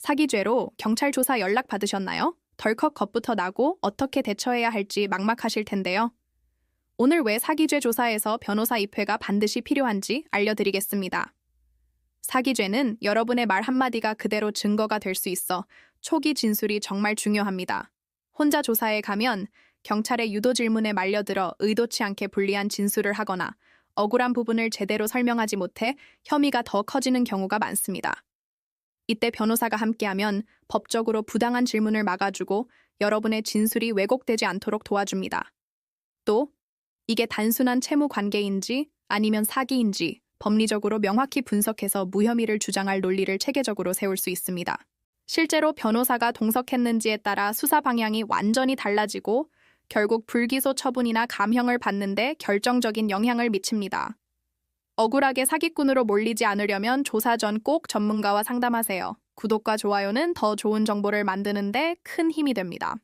사기죄로 경찰 조사 연락 받으셨나요? 덜컥 겁부터 나고 어떻게 대처해야 할지 막막하실 텐데요. 오늘 왜 사기죄 조사에서 변호사 입회가 반드시 필요한지 알려드리겠습니다. 사기죄는 여러분의 말 한마디가 그대로 증거가 될 수 있어 초기 진술이 정말 중요합니다. 혼자 조사에 가면 경찰의 유도 질문에 말려들어 의도치 않게 불리한 진술을 하거나 억울한 부분을 제대로 설명하지 못해 혐의가 더 커지는 경우가 많습니다. 이때 변호사가 함께하면 법적으로 부당한 질문을 막아주고 여러분의 진술이 왜곡되지 않도록 도와줍니다. 또 이게 단순한 채무 관계인지 아니면 사기인지 법리적으로 명확히 분석해서 무혐의를 주장할 논리를 체계적으로 세울 수 있습니다. 실제로 변호사가 동석했는지에 따라 수사 방향이 완전히 달라지고 결국 불기소 처분이나 감형을 받는데 결정적인 영향을 미칩니다. 억울하게 사기꾼으로 몰리지 않으려면 조사 전 꼭 전문가와 상담하세요. 구독과 좋아요는 더 좋은 정보를 만드는데 큰 힘이 됩니다.